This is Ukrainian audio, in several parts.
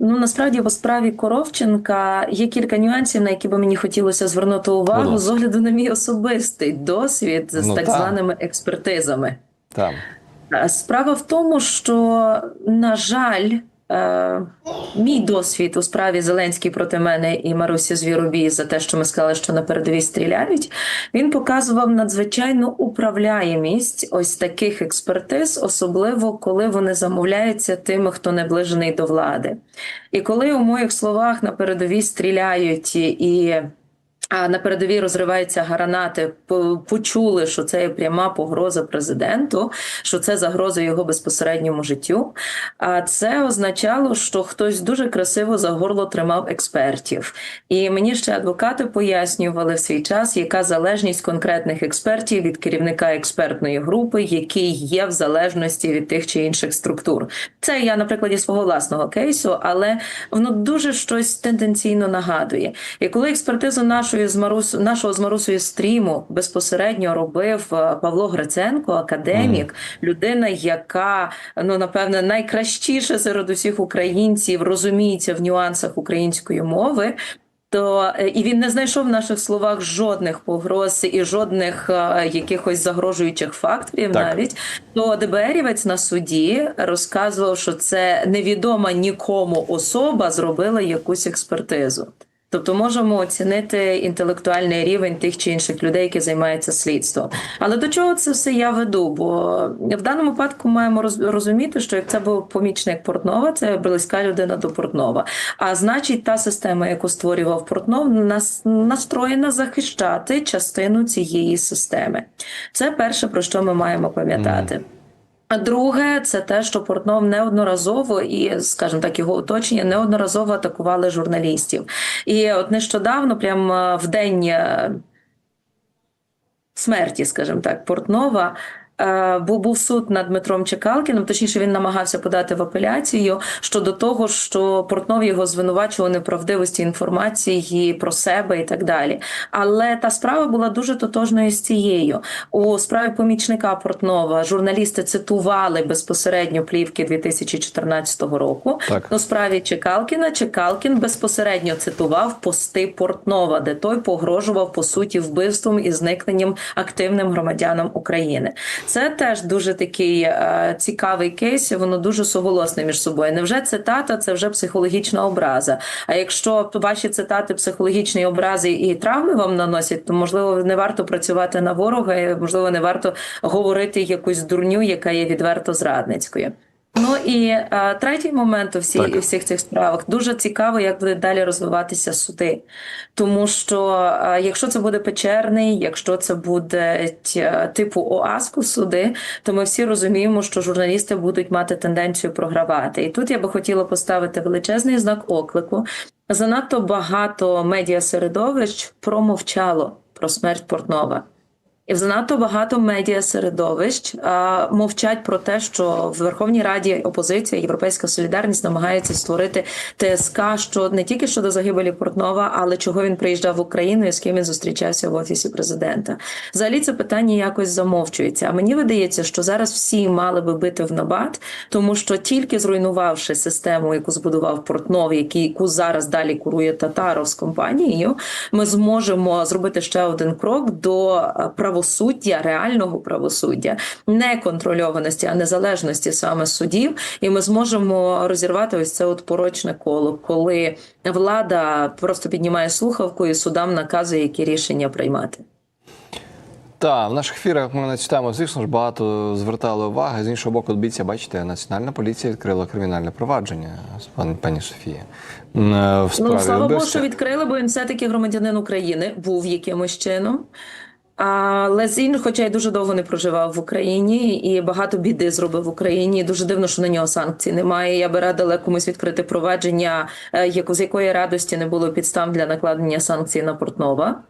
Ну насправді по справі Коровченка є кілька нюансів, на які би мені хотілося звернути увагу ласка. з огляду на мій особистий досвід з Ну, так та. званими експертизами. Там. Е, Справа в тому, що, на жаль, е, мій досвід у справі Зеленський проти мене і Марусі Звіробій за те, що ми сказали, що на передовій стріляють, він показував надзвичайну управляємість ось таких експертиз, особливо коли вони замовляються тими, хто наближений до влади. І коли у моїх словах на передовій стріляють і. А на передовій розриваються гранати. Почули, що це є пряма погроза президенту, що це загроза його безпосередньому життю. А це означало, що хтось дуже красиво за горло тримав експертів. І мені ще адвокати пояснювали в свій час, яка залежність конкретних експертів від керівника експертної групи, який є в залежності від тих чи інших структур. Це я на прикладі свого власного кейсу, але воно дуже щось тенденційно нагадує. І коли експертизу нашої з Марус, нашого з Марусою стріму безпосередньо робив е, Павло Гриценко, академік, людина, яка ну напевне найкращіше серед усіх українців розуміється в нюансах української мови. То е, і він не знайшов в наших словах жодних погроз і жодних е, якихось загрожуючих факторів, Так. навіть то ДБРівець на суді розказував, що це невідома нікому особа зробила якусь експертизу. Тобто можемо оцінити інтелектуальний рівень тих чи інших людей, які займаються слідством. Але до чого це все я веду? Бо в даному випадку маємо роз- розуміти, що як це був помічник Портнова, це близька людина до Портнова. А значить, та система, яку створював Портнов, нас настроєна захищати частину цієї системи. Це перше про що ми маємо пам'ятати. А друге, це те, що Портнов неодноразово і, скажімо так, його оточення неодноразово атакували журналістів. І от нещодавно, прямо в день е, смерті, скажімо так, Портнова. Е, Був був суд над Дмитром Чекалкіним, точніше він намагався подати в апеляцію щодо того, що Портнов його звинувачував у неправдивості інформації про себе і так далі. Але та справа була дуже тотожною з цією. У справі помічника Портнова журналісти цитували безпосередньо плівки 2014 року. Так. У справі Чекалкіна Чекалкін безпосередньо цитував пости Портнова, де той погрожував по суті вбивством і зникненням активним громадянам України. Це теж дуже такий е, цікавий кейс. Воно дуже суголосне між собою. Невже цитата це вже психологічна образа? А якщо ваші цитати психологічні образи і травми вам наносять, то можливо не варто працювати на ворога, і, можливо, не варто говорити якусь дурню, яка є відверто зрадницькою. Ну і е, третій момент у всі, всіх цих справах дуже цікаво, як буде далі розвиватися суди. Тому що е, якщо це буде печерний, якщо це буде типу ОАСКу суди, то ми всі розуміємо, що журналісти будуть мати тенденцію програвати. І тут я би хотіла поставити величезний знак оклику. Занадто багато медіасередовищ промовчало про смерть Портнова. І занадто багато медіасередовищ а, мовчать про те, що в Верховній Раді опозиція, Європейська солідарність намагається створити ТСК, що не тільки щодо загибелі Портнова, але чого він приїжджав в Україну і з ким він зустрічався в офісі президента. Взагалі це питання якось замовчується. А мені видається, що зараз всі мали би бити в набат, тому що тільки зруйнувавши систему, яку збудував Портнов, яку зараз далі курує Татаров з компанією, ми зможемо зробити ще один крок до е, правосуддя, реального правосуддя, не контрольованості, а незалежності саме судів, і ми зможемо розірвати ось це от порочне коло, коли влада просто піднімає слухавку і судам наказує, які рішення приймати. Так, в наших ефірах ми на цю тему, звісно ж, багато звертали уваги. З іншого боку, дивіться, бачите, Національна поліція відкрила кримінальне провадження, пані, пані Софія. е, В справі Ну, слава Богу, що відкрили, бо він все-таки громадянин України був якимось чином. Але з іншого, хоча й дуже довго не проживав в Україні і багато біди зробив в Україні. Дуже дивно, що на нього санкцій немає. Я би радила комусь відкрити провадження, е, яку з якої радості не було підстав для накладення санкцій на Портнова.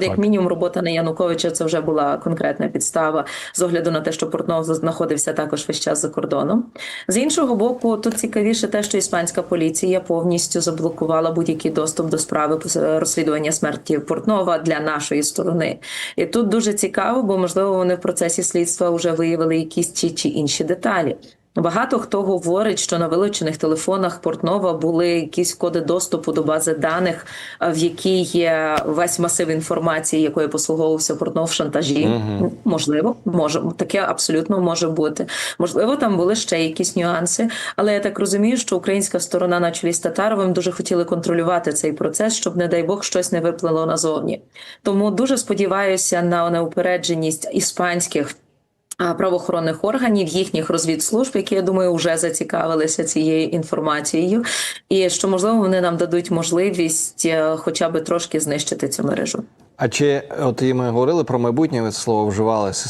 Як мінімум, робота на Януковича це вже була конкретна підстава з огляду на те, що Портнов знаходився також весь час за кордоном. З іншого боку, тут цікавіше те, що іспанська поліція повністю заблокувала будь-який доступ до справи розслідування смерті Портнова для нашої сторони. Тут дуже цікаво, бо можливо вони в процесі слідства вже виявили якісь ті чи інші деталі. Багато хто говорить, що на вилучених телефонах Портнова були якісь коди доступу до бази даних, в якій є весь масив інформації, якою послуговувався Портнов в шантажі. Мгм. Можливо, може таке абсолютно може бути. Можливо, там були ще якісь нюанси, але я так розумію, що українська сторона на чолі з Татаровим дуже хотіли контролювати цей процес, щоб, не дай Бог, щось не виплило назовні. Тому дуже сподіваюся на неупередженість іспанських. Правоохоронних органів, їхніх розвідслужб, які я думаю, вже зацікавилися цією інформацією, і що можливо вони нам дадуть можливість, е, хоча б трошки знищити цю мережу. А чи от і ми говорили про майбутнє, ви слово вживали